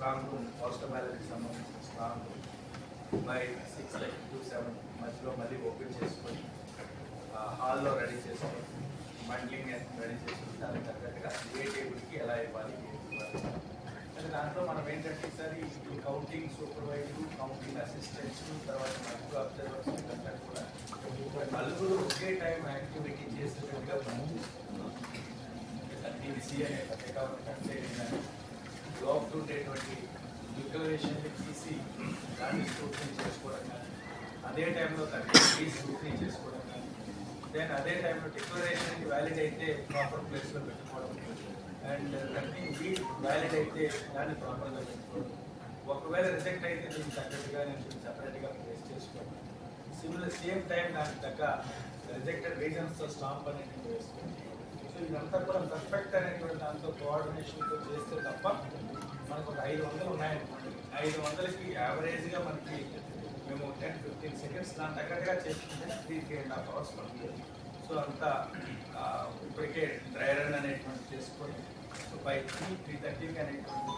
Strong room postal బ్యాలెట్కి సంబంధించిన strong room. By six to seven మధ్యలో మళ్ళీ ఓపెన్ చేసుకొని హాల్లో రెడీ చేసుకొని బండ్లింగ్ రెడీ చేసుకుని దానికి తగ్గట్టుగా ఏ టేబుల్కి ఎలా ఇవ్వాలి అంటే దాంట్లో మనం ఏంటంటే ఈసారి ఈ కౌంటింగ్ సూపర్వైజర్ కౌంటింగ్ అసిస్టెంట్స్ తర్వాత మల్టిపుల్ అబ్జర్వర్స్ వీళ్ళంతా కూడా నలుగురు ఒకే టైం యాక్టివిటీ చేసేటట్టుగా మనం టీవీసీ అనే అంటే కంటే లోపు డిక్లరేషన్ తీసి దాన్ని స్క్రూటనీ చేసుకోవడం కానీ అదే టైంలో దాన్ని స్క్రూటనీ చేసుకోవడం కానీ దెన్ అదే టైంలో డిక్లరేషన్ వ్యాలిడ్ అయితే ప్రాపర్ ప్లేస్లో పెట్టుకోవడం అండ్ దాన్ని వీడ్ వ్యాలిడ్ అయితే దాన్ని ప్రాపర్గా పెట్టుకోవడం. ఒకవేళ రిజెక్ట్ అయితే దీనికి తగ్గట్టుగా నేను సపరేట్గా ప్లేస్ చేసుకోవడం సిమిలర్ సేమ్ టైం దానికి తగ్గ రిజెక్టెడ్ రీజన్స్తో స్టాంప్ అనేది వేసుకోండి ఇదంతా కూడా పర్ఫెక్ట్ అనేటువంటి దాంతో కోఆర్డినేషన్తో చేస్తే తప్ప మనకు ఒక ఐదు వందలు ఉన్నాయనుకోండి. ఐదు వందలకి యావరేజ్గా మనకి మేము టెన్ ఫిఫ్టీన్ సెకండ్స్ దాని తగ్గట్టుగా చేసుకుంటే three three and half hours పడుతుంది. సో అంతా ఇప్పటికే డ్రై రన్ అనేటువంటి చేసుకొని సో బై త్రీ త్రీ థర్టీకి అనేటువంటి